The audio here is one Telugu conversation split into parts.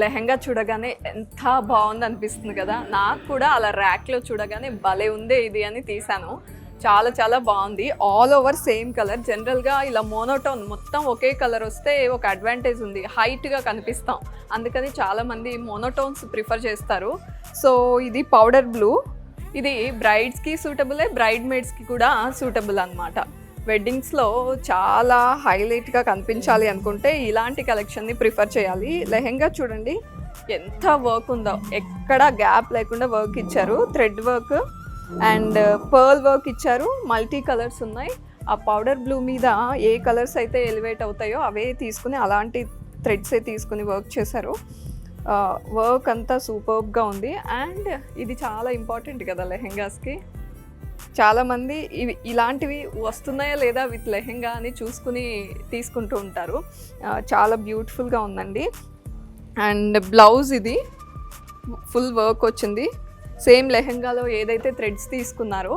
లెహంగా చూడగానే ఎంత బాగుంది అనిపిస్తుంది కదా. నాకు కూడా అలా ర్యాక్లో చూడగానే భలే ఉందే ఇది అని తీసాను చాలా చాలా బాగుంది. ఆల్ ఓవర్ సేమ్ కలర్ జనరల్గా ఇలా మోనోటోన్ మొత్తం ఒకే కలర్ వస్తే ఒక అడ్వాంటేజ్ ఉంది. హైట్గా కనిపిస్తాం. అందుకని చాలామంది మోనోటోన్స్ ప్రిఫర్ చేస్తారు. సో ఇది పౌడర్ బ్లూ ఇది బ్రైడ్స్కి సూటబులే బ్రైడ్ మేడ్స్కి కూడా సూటబుల్ అనమాట వెడ్డింగ్స్లో చాలా హైలైట్గా కనిపించాలి అనుకుంటే ఇలాంటి కలెక్షన్ని ప్రిఫర్ చేయాలి. లెహెంగా చూడండి. ఎంత వర్క్ ఉందో. ఎక్కడ గ్యాప్ లేకుండా వర్క్ ఇచ్చారు. Thread work and pearl work ఇచ్చారు. మల్టీ కలర్స్ ఉన్నాయి. ఆ పౌడర్ బ్లూ మీద ఏ కలర్స్ అయితే ఎలివేట్ అవుతాయో అవే తీసుకుని అలాంటి థ్రెడ్సే తీసుకుని వర్క్ చేశారు. వర్క్ అంతా సూపర్బ్గా ఉంది. అండ్ ఇది చాలా ఇంపార్టెంట్ కదా లెహెంగాస్కి. చాలామంది ఇవి ఇలాంటివి వస్తున్నాయా లేదా విత్ లెహెంగా అని చూసుకుని తీసుకుంటూ ఉంటారు. చాలా బ్యూటిఫుల్గా ఉందండి. అండ్ బ్లౌజ్ ఇది ఫుల్ వర్క్ వచ్చింది. సేమ్ లెహెంగాలో ఏదైతే థ్రెడ్స్ తీసుకున్నారో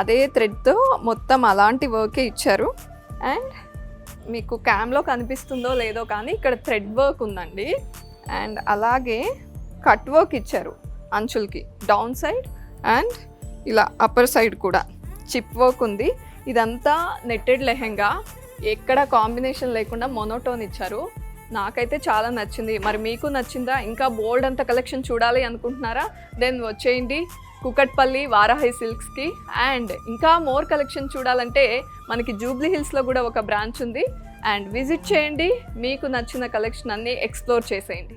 అదే థ్రెడ్తో మొత్తం అలాంటి వర్కే ఇచ్చారు. అండ్ మీకు క్యామ్లో కనిపిస్తుందో లేదో కానీ ఇక్కడ థ్రెడ్ వర్క్ ఉందండి. అండ్ అలాగే కట్ వర్క్ ఇచ్చారు అంచులకి డౌన్ సైడ్ అండ్ ఇలా అప్పర్ సైడ్ కూడా. చిప్ వర్క్ ఉంది. ఇదంతా నెట్టెడ్ లెహెంగా. ఎక్కడ కాంబినేషన్ లేకుండా మొనోటోన్ ఇచ్చారు. నాకైతే చాలా నచ్చింది. మరి మీకు నచ్చిందా? ఇంకా బోల్డ్ అంత కలెక్షన్ చూడాలి అనుకుంటున్నారా? దెన్ వచ్చేయండి కుకట్పల్లి వారాహి సిల్క్స్కి అండ్ ఇంకా మోర్ కలెక్షన్ చూడాలంటే మనకి జూబ్లీ హిల్స్లో కూడా ఒక బ్రాంచ్ ఉంది. అండ్ విజిట్ చేయండి. మీకు నచ్చిన కలెక్షన్ అన్నీ ఎక్స్ప్లోర్ చేసేయండి.